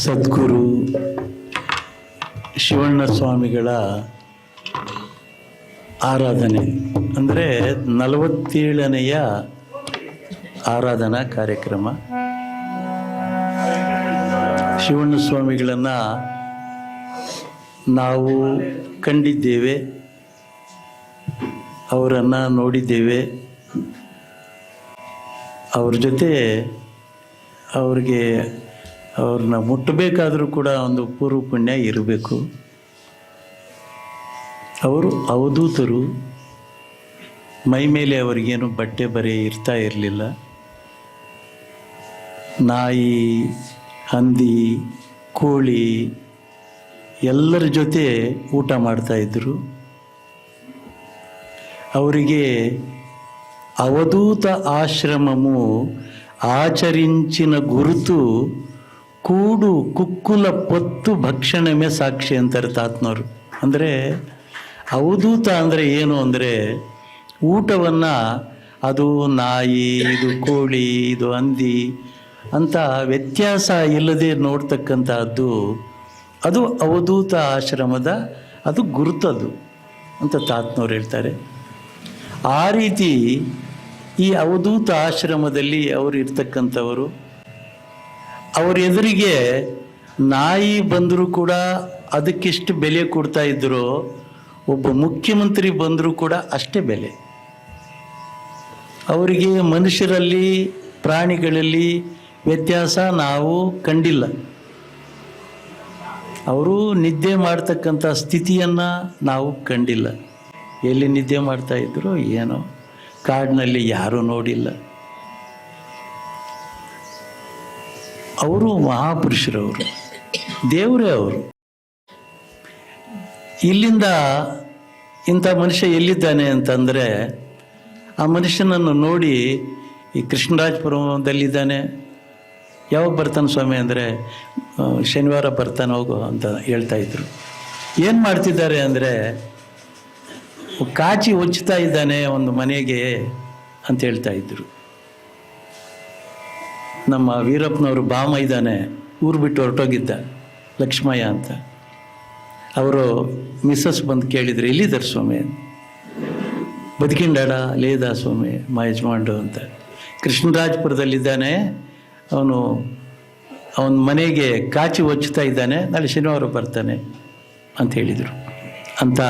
ಸದ್ಗುರು ಶಿವಣ್ಣ ಸ್ವಾಮಿಗಳ ಆರಾಧನೆ. ಅಂದರೆ ನಲವತ್ತೇಳನೆಯ ಆರಾಧನಾ ಕಾರ್ಯಕ್ರಮ. ಶಿವಣ್ಣ ಸ್ವಾಮಿಗಳನ್ನು ನಾವು ಕಂಡಿದ್ದೇವೆ. ಅವರನ್ನು ನೋಡಿದ್ದೇವೆ. ಅವ್ರ ಜೊತೆ ಅವ್ರಿಗೆ ಅವ್ರನ್ನ ಮುಟ್ಟಬೇಕಾದರೂ ಕೂಡ ಒಂದು ಪೂರ್ವ ಪುಣ್ಯ ಇರಬೇಕು. ಅವರು ಅವಧೂತರು. ಮೈ ಮೇಲೆ ಅವರಿಗೇನು ಬಟ್ಟೆ ಬರೆ ಇರ್ತಾ ಇರಲಿಲ್ಲ. ನಾಯಿ, ಹಂದಿ, ಕೋಳಿ ಎಲ್ಲರ ಜೊತೆ ಊಟ ಮಾಡ್ತಾಯಿದ್ರು ಅವರಿಗೆ ಅವಧೂತ ಆಶ್ರಮವು ಆಚರಿಂಚಿನ ಗುರುತು ಕೂಡು ಕುಕ್ಕುಲ ಪತ್ತು ಭಕ್ಷಣಮೆ ಸಾಕ್ಷಿ ಅಂತಾರೆ ತಾತ್ನವರು ಅಂದರೆ ಅವಧೂತ ಅಂದರೆ ಏನು ಅಂದರೆ ಊಟವನ್ನು ಅದು ನಾಯಿ, ಇದು ಕೋಳಿ, ಇದು ಹಂದಿ ಅಂತ ವ್ಯತ್ಯಾಸ ಇಲ್ಲದೆ ನೋಡ್ತಕ್ಕಂಥದ್ದು ಅದು ಅವಧೂತ ಆಶ್ರಮದ ಅದು ಗುರುತದು ಅಂತ ತಾತ್ನವ್ರು ಹೇಳ್ತಾರೆ. ಆ ರೀತಿ ಈ ಅವಧೂತ ಆಶ್ರಮದಲ್ಲಿ ಅವರು ಇರ್ತಕ್ಕಂಥವರು ಅವ್ರ ಎದುರಿಗೆ ನಾಯಿ ಬಂದರೂ ಕೂಡ ಅದಕ್ಕೆಷ್ಟು ಬೆಲೆ ಕೊಡ್ತಾ ಇದ್ರು, ಒಬ್ಬ ಮುಖ್ಯಮಂತ್ರಿ ಬಂದರೂ ಕೂಡ ಅಷ್ಟೇ ಬೆಲೆ. ಅವರಿಗೆ ಮನುಷ್ಯರಲ್ಲಿ, ಪ್ರಾಣಿಗಳಲ್ಲಿ ವ್ಯತ್ಯಾಸ ನಾವು ಕಂಡಿಲ್ಲ. ಅವರು ನಿದ್ದೆ ಮಾಡ್ತಕ್ಕಂಥ ಸ್ಥಿತಿಯನ್ನು ನಾವು ಕಂಡಿಲ್ಲ. ಎಲ್ಲಿ ನಿದ್ದೆ ಮಾಡ್ತಾ ಇದ್ರು ಏನೋ, ಕಾಡಿನಲ್ಲಿ ಯಾರೂ ನೋಡಿಲ್ಲ. ಅವರು ಮಹಾಪುರುಷರವರು, ದೇವರೇ ಅವರು. ಇಲ್ಲಿಂದ ಇಂಥ ಮನುಷ್ಯ ಎಲ್ಲಿದ್ದಾನೆ ಅಂತಂದರೆ, ಆ ಮನುಷ್ಯನನ್ನು ನೋಡಿ ಈ ಕೃಷ್ಣರಾಜಪುರದಲ್ಲಿದ್ದಾನೆ. ಯಾವಾಗ ಬರ್ತಾನೆ ಸ್ವಾಮಿ ಅಂದರೆ ಶನಿವಾರ ಬರ್ತಾನೆ ಹೋಗು ಅಂತ ಹೇಳ್ತಾ ಇದ್ರು. ಏನು ಮಾಡ್ತಿದ್ದಾರೆ ಅಂದರೆ, ಕಾಚಿ ಹೊಚ್ತಾ ಇದ್ದಾನೆ ಒಂದು ಮನೆಗೆ ಅಂತ ಹೇಳ್ತಾ ಇದ್ರು. ನಮ್ಮ ವೀರಪ್ಪನವರು ಬಾಮ ಇದ್ದಾನೆ ಊರು ಬಿಟ್ಟು ಹೊರಟೋಗಿದ್ದ ಲಕ್ಷ್ಮಯ್ಯ ಅಂತ. ಅವರು ಮಿಸ್ಸಸ್ ಬಂದು ಕೇಳಿದ್ರು, ಎಲ್ಲಿದ್ದಾರೆ ಸ್ವಾಮಿ? ಬದುಕಿಂಡಾಡ, ಲೇದ ಸ್ವಾಮಿ, ಮಾ ಯಜಮಾಂಡು ಅಂತ. ಕೃಷ್ಣರಾಜಪುರದಲ್ಲಿದ್ದಾನೆ. ಅವನು, ಅವನ ಮನೆಗೆ ಕಾಚಿ ಹೊಚ್ಚುತ್ತಾ ಇದ್ದಾನೆ. ನಾಳೆ ಶನಿವಾರ ಬರ್ತಾನೆ ಅಂತ ಹೇಳಿದರು. ಅಂತ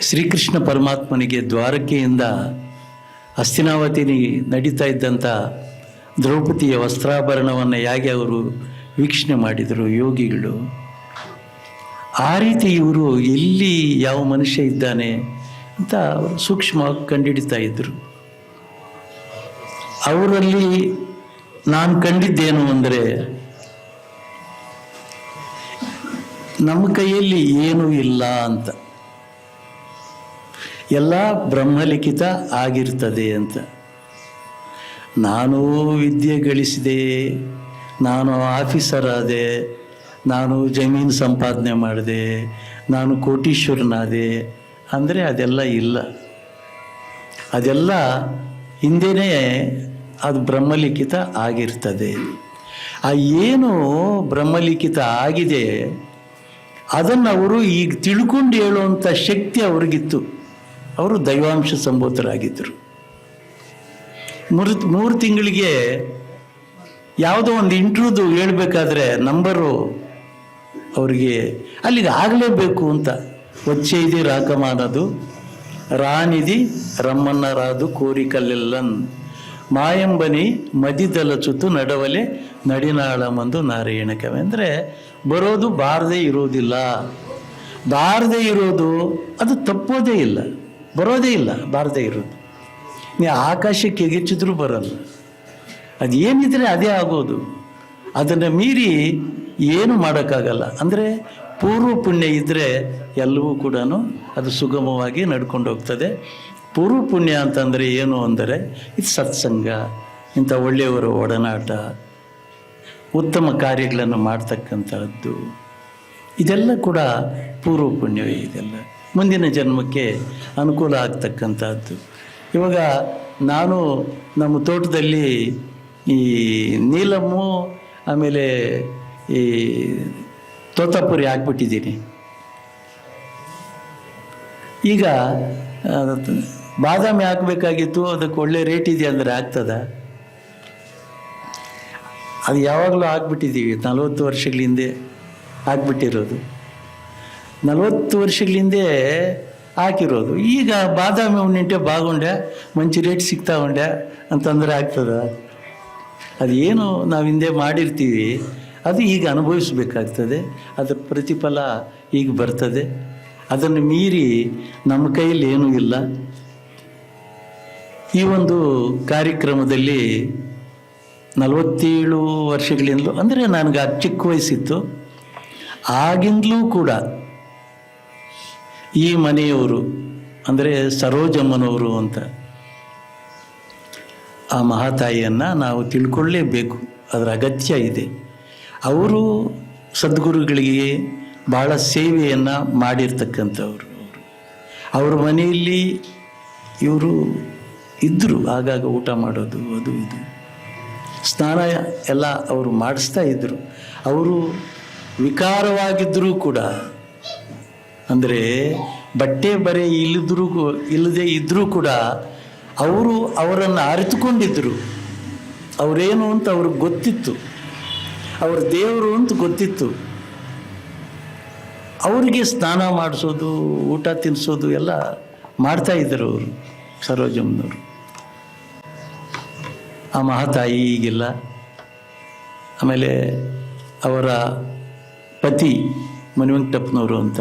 ಶ್ರೀಕೃಷ್ಣ ಪರಮಾತ್ಮನಿಗೆ ದ್ವಾರಕೆಯಿಂದ ಹಸ್ತಿನಾವತಿ ನಡೀತಾ ಇದ್ದಂಥ ದ್ರೌಪದಿಯ ವಸ್ತ್ರಾಭರಣವನ್ನು ಹೇಗೆ ಅವರು ವೀಕ್ಷಣೆ ಮಾಡಿದರು ಯೋಗಿಗಳು? ಆ ರೀತಿ ಇವರು ಎಲ್ಲಿ ಯಾವ ಮನುಷ್ಯ ಇದ್ದಾನೆ ಅಂತ ಸೂಕ್ಷ್ಮವಾಗಿ ಕಂಡುಹಿಡಿತಾ ಇದ್ದರು ಅವರಲ್ಲಿ ನಾನು ಕಂಡಿದ್ದೇನು ಅಂದರೆ, ನಮ್ಮ ಕೈಯಲ್ಲಿ ಏನೂ ಇಲ್ಲ ಅಂತ. ಎಲ್ಲ ಬ್ರಹ್ಮಲಿಖಿತ ಆಗಿರ್ತದೆ ಅಂತ. ನಾನು ವಿದ್ಯೆ ಗಳಿಸಿದೆ, ನಾನು ಆಫೀಸರ್ ಆದೆ ನಾನು ಜಮೀನು ಸಂಪಾದನೆ ಮಾಡಿದೆ, ನಾನು ಕೋಟೀಶ್ವರನಾದೆ, ಅಂದರೆ ಅದೆಲ್ಲ ಇಲ್ಲ. ಅದೆಲ್ಲ ಹಿಂದೆಯೇ ಅದು ಬ್ರಹ್ಮಲಿಖಿತ ಆಗಿರ್ತದೆ. ಆ ಏನು ಬ್ರಹ್ಮಲಿಖಿತ ಆಗಿದೆ, ಅದನ್ನು ಅವರು ಈಗ ತಿಳ್ಕೊಂಡು ಹೇಳುವಂಥ ಶಕ್ತಿ ಅವ್ರಿಗಿತ್ತು. ಅವರು ದೈವಾಂಶ ಸಂಭೂತರಾಗಿದ್ದರು ಮೂರು ಮೂರು ತಿಂಗಳಿಗೆ ಯಾವುದೋ ಒಂದು ಇಂಟ್ರೂದು ಹೇಳಬೇಕಾದ್ರೆ ನಂಬರು ಅವರಿಗೆ ಅಲ್ಲಿಗೆ ಆಗಲೇಬೇಕು ಅಂತ. ಒಚ್ಚೆಯಿದೆ ರಾಕಮಾನದು ರಾನಿದಿ ರಮ್ಮನ್ನರಾದು ಕೋರಿಕಲ್ಲೆಲ್ಲನ್. ಮಾಯಂಬನಿ ಮದಿದಲಚುತು ನಡವಲೆ ನಡಿನಾಳಮಂದು ನಾರಾಯಣಕವೇ ಅಂದರೆ ಬರೋದು ಬಾರದೇ ಇರೋದಿಲ್ಲ. ಬಾರದೇ ಇರೋದು ಅದು ತಪ್ಪೋದೇ ಇಲ್ಲ. ಬರೋದೇ ಇಲ್ಲ, ಬಾರದೇ ಇರೋದು ನೀ ಆಕಾಶಕ್ಕೆ ಎಗೆಚ್ಚಿದ್ರೂ ಬರಲ್ಲ. ಅದು ಏನಿದ್ರೆ ಅದೇ ಆಗೋದು. ಅದನ್ನು ಮೀರಿ ಏನು ಮಾಡೋಕ್ಕಾಗಲ್ಲ. ಅಂದರೆ ಪೂರ್ವ ಪುಣ್ಯ ಇದ್ದರೆ ಎಲ್ಲವೂ ಕೂಡ ಅದು ಸುಗಮವಾಗಿ ನಡ್ಕೊಂಡು ಹೋಗ್ತದೆ. ಪೂರ್ವ ಪುಣ್ಯ ಅಂತಂದರೆ ಏನು ಅಂದರೆ, ಇದು ಸತ್ಸಂಗ, ಇಂಥ ಒಳ್ಳೆಯವರ ಒಡನಾಟ, ಉತ್ತಮ ಕಾರ್ಯಗಳನ್ನು ಮಾಡ್ತಕ್ಕಂಥದ್ದು. ಇದೆಲ್ಲ ಕೂಡ ಪೂರ್ವ ಪುಣ್ಯವೇ ಇದೆಲ್ಲ. ಮುಂದಿನ ಜನ್ಮಕ್ಕೆ ಅನುಕೂಲ ಆಗ್ತಕ್ಕಂಥದ್ದು. ಇವಾಗ ನಾನು ನಮ್ಮ ತೋಟದಲ್ಲಿ ಈ ನೀಲಮ್ಮು, ಆಮೇಲೆ ಈ ತೋತಾಪುರಿ ಹಾಕ್ಬಿಟ್ಟಿದ್ದೀನಿ. ಈಗ ಬಾದಾಮಿ ಹಾಕಬೇಕಾಗಿತ್ತು, ಅದಕ್ಕೆ ಒಳ್ಳೆ ರೇಟ್ ಇದೆ ಅಂದರೆ ಆಗ್ತದ? ಅದು ಯಾವಾಗಲೂ ಹಾಕ್ಬಿಟ್ಟಿದ್ದೀವಿ, ನಲವತ್ತು ವರ್ಷಗಳ ಹಿಂದೆ ಹಾಕ್ಬಿಟ್ಟಿರೋದು. ನಲವತ್ತು ವರ್ಷಗಳಿಂದೆ ಹಾಕಿರೋದು. ಈಗ ಬಾದಾಮಿ ಉಣ್ಣಿಂಟೆ ಬಾಗುಂಡೆ, ಮಂಚಿ ರೇಟ್ ಸಿಗ್ತಾ ಉಂಡೆ ಅಂತಂದ್ರೆ ಆಗ್ತದ? ಅದು ಏನು ನಾವು ಹಿಂದೆ ಮಾಡಿರ್ತೀವಿ, ಅದು ಈಗ ಅನುಭವಿಸಬೇಕಾಗ್ತದೆ. ಅದರ ಪ್ರತಿಫಲ ಈಗ ಬರ್ತದೆ. ಅದನ್ನು ಮೀರಿ ನಮ್ಮ ಕೈಯಲ್ಲಿ ಏನೂ ಇಲ್ಲ. ಈ ಒಂದು ಕಾರ್ಯಕ್ರಮದಲ್ಲಿ ನಲವತ್ತೇಳು ವರ್ಷಗಳಿಂದಲೂ, ಅಂದರೆ ನನಗೆ ಆ ಚಿಕ್ಕ ವಯಸ್ಸಿತ್ತು. ಆಗಿಂದಲೂ ಕೂಡ ಈ ಮನೆಯವರು, ಅಂದರೆ ಸರೋಜಮ್ಮನವರು ಅಂತ ಆ ಮಹಾತಾಯಿಯನ್ನು ನಾವು ತಿಳ್ಕೊಳ್ಳೇಬೇಕು. ಅದರ ಅಗತ್ಯ ಇದೆ. ಅವರು ಸದ್ಗುರುಗಳಿಗೆ ಭಾಳ ಸೇವೆಯನ್ನು ಮಾಡಿರ್ತಕ್ಕಂಥವ್ರು. ಅವರು ಮನೆಯಲ್ಲಿ ಇವರು ಇದ್ದರು ಆಗಾಗ ಊಟ ಮಾಡೋದು, ಅದು ಇದು. ಸ್ನಾನ ಎಲ್ಲ ಅವರು ಮಾಡಿಸ್ತಾ ಇದ್ದರು ಅವರು ವಿಕಾರವಾಗಿದ್ದರೂ ಕೂಡ ಅಂದರೆ ಬಟ್ಟೆ ಬರೆ ಇಲ್ಲದ್ರೂ ಇಲ್ಲದೆ ಇದ್ದರೂ ಕೂಡ ಅವರು ಅವರನ್ನು ಅರಿತುಕೊಂಡಿದ್ದರು ಅವರೇನು ಅಂತ ಅವ್ರಿಗೆ ಗೊತ್ತಿತ್ತು. ಅವ್ರ ದೇವರು ಅಂತ ಗೊತ್ತಿತ್ತು. ಅವರಿಗೆ ಸ್ನಾನ ಮಾಡಿಸೋದು, ಊಟ ತಿನ್ನಿಸೋದು ಎಲ್ಲ ಮಾಡ್ತಾ ಇದ್ದರು ಅವರು, ಸರೋಜಮ್ಮನವರು. ಆ ಮಹಾತಾಯಿ ಈಗಿಲ್ಲ, ಆಮೇಲೆ ಅವರ ಪತಿ ಮಣಿವೆಂಕಟಪ್ಪನವರು ಅಂತ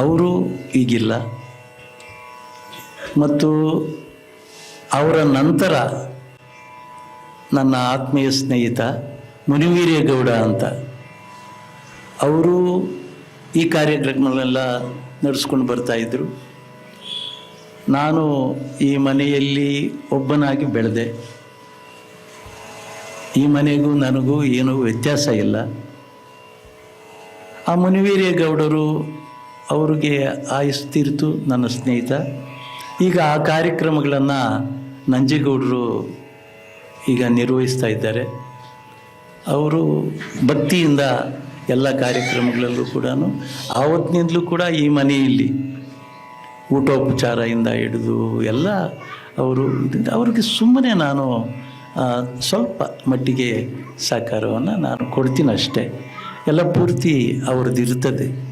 ಅವರು ಈಗಿಲ್ಲ. ಮತ್ತು ಅವರ ನಂತರ ನನ್ನ ಆತ್ಮೀಯ ಸ್ನೇಹಿತ ಮುನಿವೀರೇಗೌಡ ಅಂತ. ಅವರು ಈ ಕಾರ್ಯಕ್ರಮಗಳನ್ನೆಲ್ಲ ನಡೆಸ್ಕೊಂಡು ಬರ್ತಾಯಿದ್ರು ನಾನು ಈ ಮನೆಯಲ್ಲಿ ಒಬ್ಬನಾಗಿ ಬೆಳೆದೆ. ಈ ಮನೆಗೂ ನನಗೂ ಏನೂ ವ್ಯತ್ಯಾಸ ಇಲ್ಲ. ಆ ಮುನಿವೀರೇಗೌಡರು ಅವ್ರಿಗೆ ಆಯಿಸ್ತಿರ್ತು ನನ್ನ ಸ್ನೇಹಿತ. ಈಗ ಆ ಕಾರ್ಯಕ್ರಮಗಳನ್ನು ನಂಜೇಗೌಡರು ಈಗ ನಿರ್ವಹಿಸ್ತಾ ಇದ್ದಾರೆ. ಅವರು ಭಕ್ತಿಯಿಂದ ಎಲ್ಲ ಕಾರ್ಯಕ್ರಮಗಳಲ್ಲೂ ಕೂಡ ಆವತ್ತಿನಿಂದಲೂ ಕೂಡ ಈ ಮನೆಯಲ್ಲಿ ಊಟೋಪಚಾರದಿಂದ ಹಿಡಿದು ಎಲ್ಲ ಅವರು ಅವರಿಗೆ ಸುಮ್ಮನೆ ನಾನು ಸ್ವಲ್ಪ ಮಟ್ಟಿಗೆ ಸಹಕಾರವನ್ನು ನಾನು ಕೊಡ್ತೀನಿ ಅಷ್ಟೇ. ಎಲ್ಲ ಪೂರ್ತಿ ಅವ್ರದ್ದು ಇರ್ತದೆ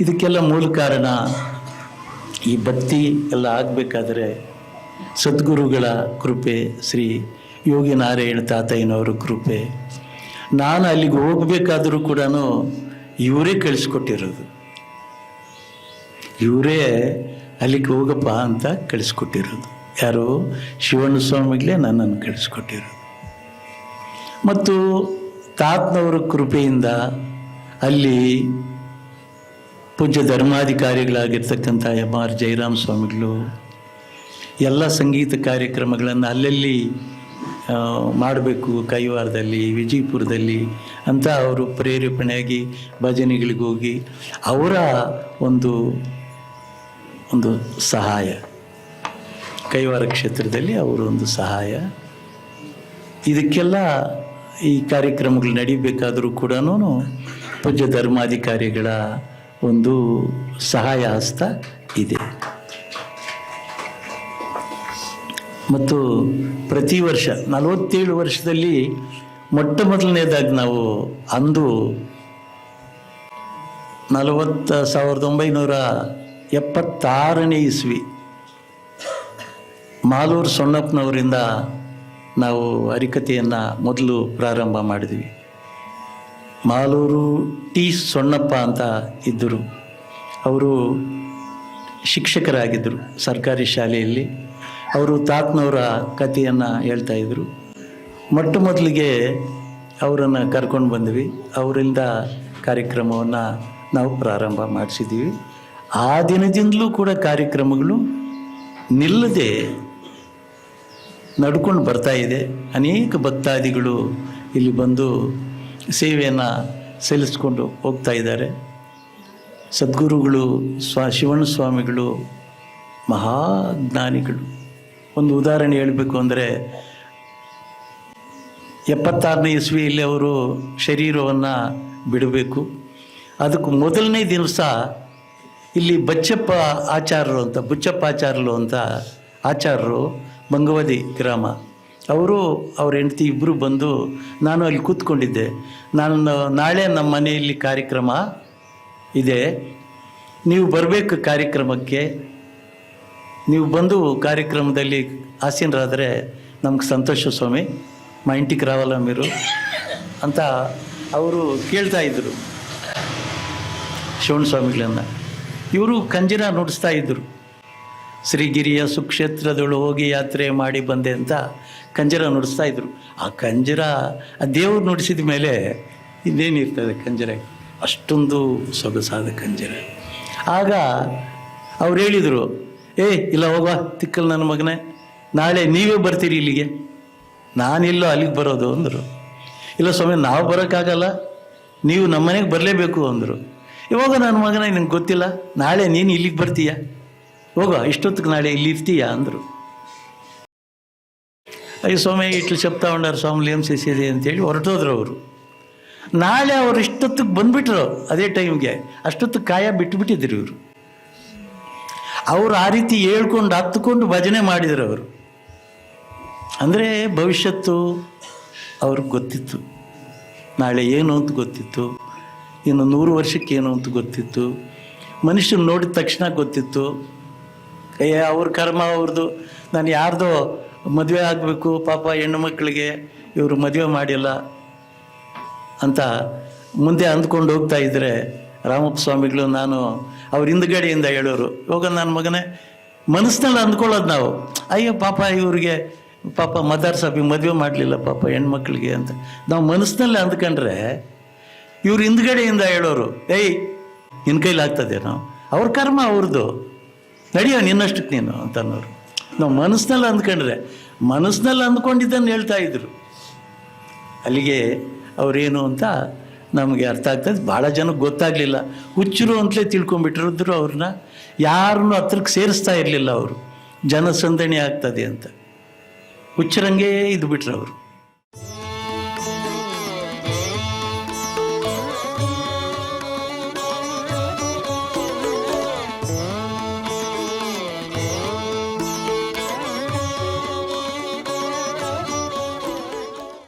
ಇದಕ್ಕೆಲ್ಲ ಮೂಲ ಕಾರಣ ಈ ಭಕ್ತಿ ಎಲ್ಲ ಆಗಬೇಕಾದ್ರೆ ಸದ್ಗುರುಗಳ ಕೃಪೆ, ಶ್ರೀ ಯೋಗಿ ನಾರಾಯಣ ತಾತಯ್ಯನವರ ಕೃಪೆ. ನಾನು ಅಲ್ಲಿಗೆ ಹೋಗಬೇಕಾದರೂ ಕೂಡ ಇವರೇ ಕಳಿಸ್ಕೊಟ್ಟಿರೋದು. ಇವರೇ ಅಲ್ಲಿಗೆ ಹೋಗಪ್ಪ ಅಂತ ಕಳಿಸ್ಕೊಟ್ಟಿರೋದು. ಯಾರು ಶಿವಣ್ಣ ಸ್ವಾಮಿಗಳೇ ನನ್ನನ್ನು ಕಳಿಸ್ಕೊಟ್ಟಿರೋದು. ಮತ್ತು ತಾತನವರ ಕೃಪೆಯಿಂದ ಅಲ್ಲಿ ಪೂಜ್ಯ ಧರ್ಮಾಧಿಕಾರಿಗಳಾಗಿರ್ತಕ್ಕಂಥ ಎಂ ಆರ್ ಜಯರಾಮ್ ಸ್ವಾಮಿಗಳು, ಎಲ್ಲ ಸಂಗೀತ ಕಾರ್ಯಕ್ರಮಗಳನ್ನು ಅಲ್ಲಲ್ಲಿ ಮಾಡಬೇಕು ಕೈವಾರದಲ್ಲಿ, ವಿಜಯಪುರದಲ್ಲಿ ಅಂತ ಅವರು ಪ್ರೇರೇಪಣೆಯಾಗಿ ಭಜನೆಗಳಿಗೆ ಹೋಗಿ ಅವರ ಒಂದು ಒಂದು ಸಹಾಯ. ಕೈವಾರ ಕ್ಷೇತ್ರದಲ್ಲಿ ಅವರ ಒಂದು ಸಹಾಯ. ಇದಕ್ಕೆಲ್ಲ ಈ ಕಾರ್ಯಕ್ರಮಗಳು ನಡೀಬೇಕಾದರೂ ಕೂಡ ಪೂಜ್ಯ ಧರ್ಮಾಧಿಕಾರಿಗಳ ಒಂದು ಸಹಾಯ ಹಸ್ತ ಇದೆ. ಮತ್ತು ಪ್ರತಿ ವರ್ಷ, ನಲವತ್ತೇಳು ವರ್ಷದಲ್ಲಿ ಮೊಟ್ಟ ಮೊದಲನೇದಾಗಿ ನಾವು ಅಂದು ನಲವತ್ತ ಸಾವಿರದ ಒಂಬೈನೂರ ಎಪ್ಪತ್ತಾರನೇ ಇಸ್ವಿ, ಮಾಲೂರು ಸೊಣ್ಣಪ್ಪನವರಿಂದ ನಾವು ಹರಿಕತೆಯನ್ನು ಮೊದಲು ಪ್ರಾರಂಭ ಮಾಡಿದ್ವಿ. ಮಾಲೂರು ಟಿ ಸೊಣ್ಣಪ್ಪ ಅಂತ ಇದ್ದರು. ಅವರು ಶಿಕ್ಷಕರಾಗಿದ್ದರು ಸರ್ಕಾರಿ ಶಾಲೆಯಲ್ಲಿ. ಅವರು ತಾತನವರ ಕಥೆಯನ್ನು ಹೇಳ್ತಾ ಇದ್ದರು. ಮೊಟ್ಟ ಮೊದಲಿಗೆ ಅವರನ್ನು ಕರ್ಕೊಂಡು ಬಂದ್ವಿ. ಅವರಿಂದ ಕಾರ್ಯಕ್ರಮವನ್ನು ನಾವು ಪ್ರಾರಂಭ ಮಾಡಿಸಿದ್ದೀವಿ. ಆ ದಿನದಿಂದಲೂ ಕೂಡ ಕಾರ್ಯಕ್ರಮಗಳು ನಿಲ್ಲದೆ ನಡ್ಕೊಂಡು ಬರ್ತಾ ಇದೆ. ಅನೇಕ ಭಕ್ತಾದಿಗಳು ಇಲ್ಲಿ ಬಂದು ಸೇವೆಯನ್ನು ಸಲ್ಲಿಸ್ಕೊಂಡು ಹೋಗ್ತಾ ಇದ್ದಾರೆ. ಸದ್ಗುರುಗಳು, ಸ್ವಾ ಶಿವಣ್ಣ ಸ್ವಾಮಿಗಳು ಮಹಾಜ್ಞಾನಿಗಳು ಒಂದು ಉದಾಹರಣೆ ಹೇಳಬೇಕು ಅಂದರೆ, ಎಪ್ಪತ್ತಾರನೇ ಇಸ್ವಿಯಲ್ಲಿ ಅವರು ಶರೀರವನ್ನು ಬಿಡಬೇಕು. ಅದಕ್ಕೆ ಮೊದಲನೇ ದಿವಸ ಇಲ್ಲಿ ಬಚ್ಚಪ್ಪ ಆಚಾರ್ಯರು ಅಂತ, ಬುಚ್ಚಪ್ಪ ಆಚಾರ್ಯರು ಅಂತ ಆಚಾರ್ಯರು ಮಂಗವದಿ ಗ್ರಾಮ. ಅವರು ಅವ್ರ ಹೆಂಡತಿ ಇಬ್ಬರು ಬಂದು ನಾನು ಅಲ್ಲಿ ಕೂತ್ಕೊಂಡಿದ್ದೆ. ನಾನು ನಾಳೆ ನಮ್ಮ ಮನೆಯಲ್ಲಿ ಕಾರ್ಯಕ್ರಮ ಇದೆ. ನೀವು ಬರಬೇಕು ಕಾರ್ಯಕ್ರಮಕ್ಕೆ. ನೀವು ಬಂದು ಕಾರ್ಯಕ್ರಮದಲ್ಲಿ ಆಸೀನರಾದರೆ ನಮ್ಗೆ ಸಂತೋಷ ಸ್ವಾಮಿ. ಮಾ ಇಂಟಿಗೆ ರಾವಲ್ಲ ಅಂತ ಅವರು ಕೇಳ್ತಾ ಇದ್ದರು ಶಿವಣ ಸ್ವಾಮಿಗಳನ್ನು. ಇವರು ಕಂಜಿನ ನುಡಿಸ್ತಾ ಇದ್ದರು ಶ್ರೀಗಿರಿಯ ಸುಕ್ಷೇತ್ರದಳು ಹೋಗಿ ಯಾತ್ರೆ ಮಾಡಿ ಬಂದೆ ಅಂತ ಕಂಜರ ನುಡಿಸ್ತಾ ಇದ್ರು. ಆ ಕಂಜರ, ಆ ದೇವ್ರು ನುಡಿಸಿದ ಮೇಲೆ ಇನ್ನೇನಿರ್ತದೆ ಕಂಜರ? ಅಷ್ಟೊಂದು ಸೊಗಸಾದ ಕಂಜರ. ಆಗ ಅವ್ರು ಹೇಳಿದರು, ಏ, ಇಲ್ಲ ಹೋಗುವ, ತಿಕ್ಕಲ್ ನನ್ನ ಮಗನೇ. ನಾಳೆ ನೀವೇ ಬರ್ತೀರಿ ಇಲ್ಲಿಗೆ. ನಾನಿಲ್ಲೋ ಅಲ್ಲಿಗೆ ಬರೋದು, ಅಂದರು. ಇಲ್ಲ ಸ್ವಾಮಿ, ನಾವು ಬರೋಕ್ಕಾಗಲ್ಲ. ನೀವು ನಮ್ಮನೆಗೆ ಬರಲೇಬೇಕು, ಅಂದರು. ಇವಾಗ ನನ್ನ ಮಗನ ನಿನಗೆ ಗೊತ್ತಿಲ್ಲ. ನಾಳೆ ನೀನು ಇಲ್ಲಿಗೆ ಬರ್ತೀಯ? ಹೋಗೋ, ಇಷ್ಟೊತ್ತಿಗೆ ನಾಳೆ ಇಲ್ಲಿ ಇರ್ತೀಯ ಅಂದರು. ಅಯ್ಯ ಸ್ವಾಮಿ, ಇಟ್ಲು ಶಬ್ದ ಉಂಡಾರ ಸ್ವಾಮಿ ಏಮ್ ಸಿಸಿದೆ ಅಂತೇಳಿ ಹೊರಟೋದ್ರು ಅವರು. ನಾಳೆ ಅವರು ಇಷ್ಟೊತ್ತಿಗೆ ಬಂದುಬಿಟ್ರು ಅದೇ ಟೈಮ್ಗೆ. ಅಷ್ಟೊತ್ತಿಗೆ ಕಾಯ ಬಿಟ್ಟುಬಿಟ್ಟಿದ್ರು ಇವರು. ಅವರು ಆ ರೀತಿ ಹೇಳ್ಕೊಂಡು ಹತ್ತುಕೊಂಡು ಭಜನೆ ಮಾಡಿದರು ಅವರು. ಅಂದರೆ ಭವಿಷ್ಯತ್ತು ಅವ್ರಿಗೆ ಗೊತ್ತಿತ್ತು. ನಾಳೆ ಏನು ಅಂತ ಗೊತ್ತಿತ್ತು. ಇನ್ನು ನೂರು ವರ್ಷಕ್ಕೆ ಏನು ಅಂತ ಗೊತ್ತಿತ್ತು. ಮನುಷ್ಯನ ನೋಡಿದ ತಕ್ಷಣ ಗೊತ್ತಿತ್ತು. ಏ, ಅವ್ರ ಕರ್ಮ ಅವ್ರದ್ದು ನಾನು ಯಾರ್ದೋ ಮದುವೆ ಆಗಬೇಕು, ಪಾಪ ಹೆಣ್ಣು ಮಕ್ಕಳಿಗೆ ಇವರು ಮದುವೆ ಮಾಡಿಲ್ಲ ಅಂತ ಮುಂದೆ ಅಂದ್ಕೊಂಡು ಹೋಗ್ತಾ ಇದ್ದರೆ ರಾಮಪ್ಪ ಸ್ವಾಮಿಗಳು ನಾನು ಅವ್ರ ಹಿಂದ್ಗಡೆಯಿಂದ ಹೇಳೋರು. ಇವಾಗ ನನ್ನ ಮಗನೇ ಮನಸ್ಸಿನಲ್ಲಿ ಅಂದ್ಕೊಳ್ಳೋದು ನಾವು. ಅಯ್ಯೋ, ಪಾಪ ಇವ್ರಿಗೆ, ಪಾಪ ಮದರ್ ಸಾಬಿ ಮದುವೆ ಮಾಡಲಿಲ್ಲ, ಪಾಪ ಹೆಣ್ಮಕ್ಳಿಗೆ ಅಂತ. ನಾವು ಮನಸ್ಸಿನಲ್ಲಿ ಅಂದ್ಕೊಂಡ್ರೆ ಇವ್ರ ಹಿಂದ್ಗಡೆಯಿಂದ ಹೇಳೋರು, ಏಯ್ ನಿನ್ನ ಕೈಲಾಗ್ತದೆ ನಾವು ಅವ್ರ ಕರ್ಮ ಅವ್ರದ್ದು ನಡೆಯೋ ನಿನ್ನಷ್ಟಕ್ಕೆ ನೀನು ಅಂತ ಅನ್ನೋರು ನಾವು ಮನಸ್ಸಿನಲ್ಲಿ ಅಂದ್ಕೊಂಡ್ರೆ, ಮನಸ್ಸಿನಲ್ಲಿ ಅಂದ್ಕೊಂಡಿದ್ದನ್ನು ಹೇಳ್ತಾ ಇದ್ರು. ಅಲ್ಲಿಗೆ ಅವರೇನು ಅಂತ ನಮಗೆ ಅರ್ಥ ಆಗ್ತದೆ ಭಾಳ ಜನಕ್ಕೆ ಗೊತ್ತಾಗಲಿಲ್ಲ. ಹುಚ್ಚರು ಅಂತಲೇ ತಿಳ್ಕೊಂಬಿಟ್ಟಿರಿದ್ರು ಅವ್ರನ್ನ. ಯಾರನ್ನೂ ಹತ್ರಕ್ಕೆ ಸೇರಿಸ್ತಾ ಇರಲಿಲ್ಲ ಅವರು. ಜನಸಂದಣಿ ಆಗ್ತದೆ ಅಂತ. ಹುಚ್ಚರಂಗೆ ಇದು ಬಿಟ್ರು ಅವರು.